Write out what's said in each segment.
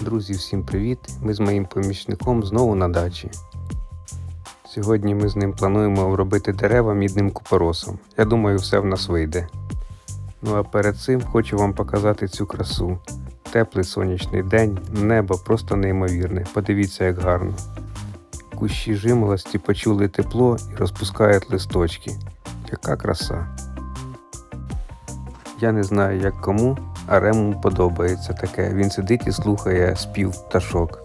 Друзі, всім привіт! Ми з моїм помічником знову на дачі. Сьогодні ми з ним плануємо обробити дерева мідним купоросом. Я думаю, все в нас вийде. Ну а перед цим хочу вам показати цю красу. Теплий сонячний день, небо просто неймовірне. Подивіться, як гарно. Кущі жимолості почули тепло і розпускають листочки. Яка краса! Я не знаю, як кому, а Рему подобається таке. Він сидить і слухає спів пташок.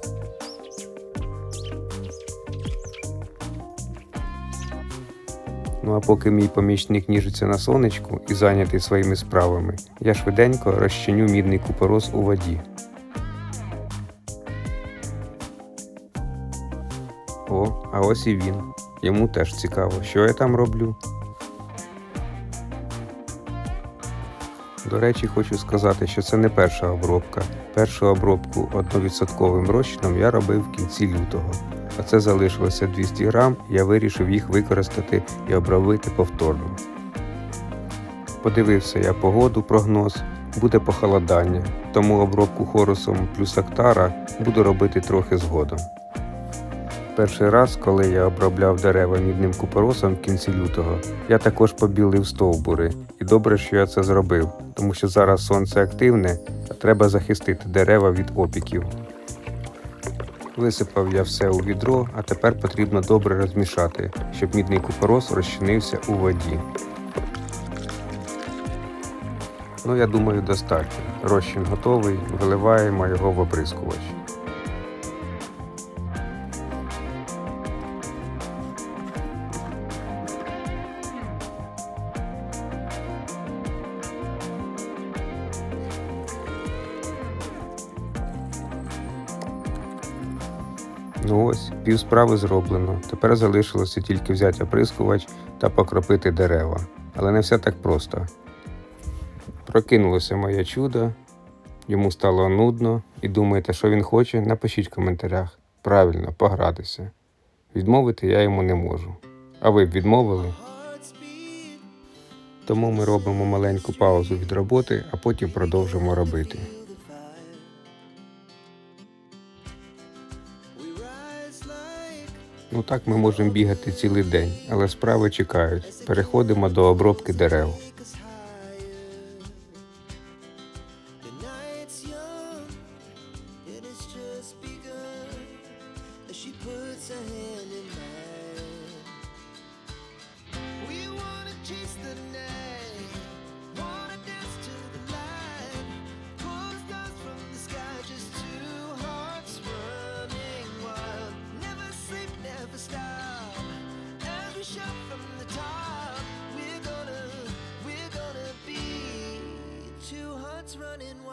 Ну а поки мій помічник ніжиться на сонечку і зайнятий своїми справами, я швиденько розчиню мідний купорос у воді. О, а ось і він. Йому теж цікаво, що я там роблю. До речі, хочу сказати, що це не перша обробка. Першу обробку 1% розчином я робив в кінці лютого. А це залишилося 200 грам, я вирішив їх використати і обробити повторно. Подивився я погоду, прогноз, буде похолодання, тому обробку хорусом плюс актара буду робити трохи згодом. Перший раз, коли я обробляв дерева мідним купоросом в кінці лютого, я також побілив стовбури. І добре, що я це зробив, тому що зараз сонце активне, а треба захистити дерева від опіків. Висипав я все у відро, а тепер потрібно добре розмішати, щоб мідний купорос розчинився у воді. Ну, я думаю, достатньо. Розчин готовий, виливаємо його в оприскувач. Ну ось, пів справи зроблено. Тепер залишилося тільки взяти оприскувач та покропити дерева. Але не все так просто. Прокинулося моє чудо, йому стало нудно і думаєте, що він хоче, напишіть в коментарях. Правильно, погратися. Відмовити я йому не можу. А ви б відмовили? Тому ми робимо маленьку паузу від роботи, а потім продовжимо робити. Ну так ми можемо бігати цілий день, але справи чекають. Переходимо до обробки дерев. chase the and running wild.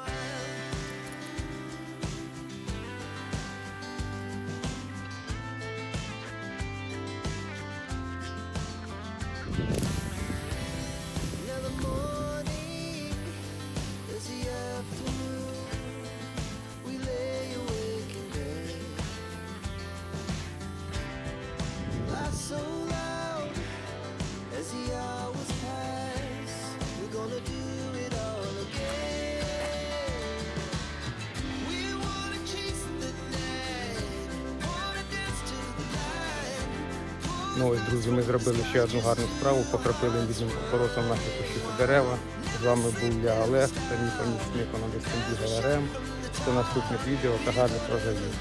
Ну ось, друзі, ми зробили ще одну гарну справу, покропили мідним купоросом наші кущі дерева. З вами був я Олег, та мій помічник, там бігає Рем. До наступних відео та гарних проживів.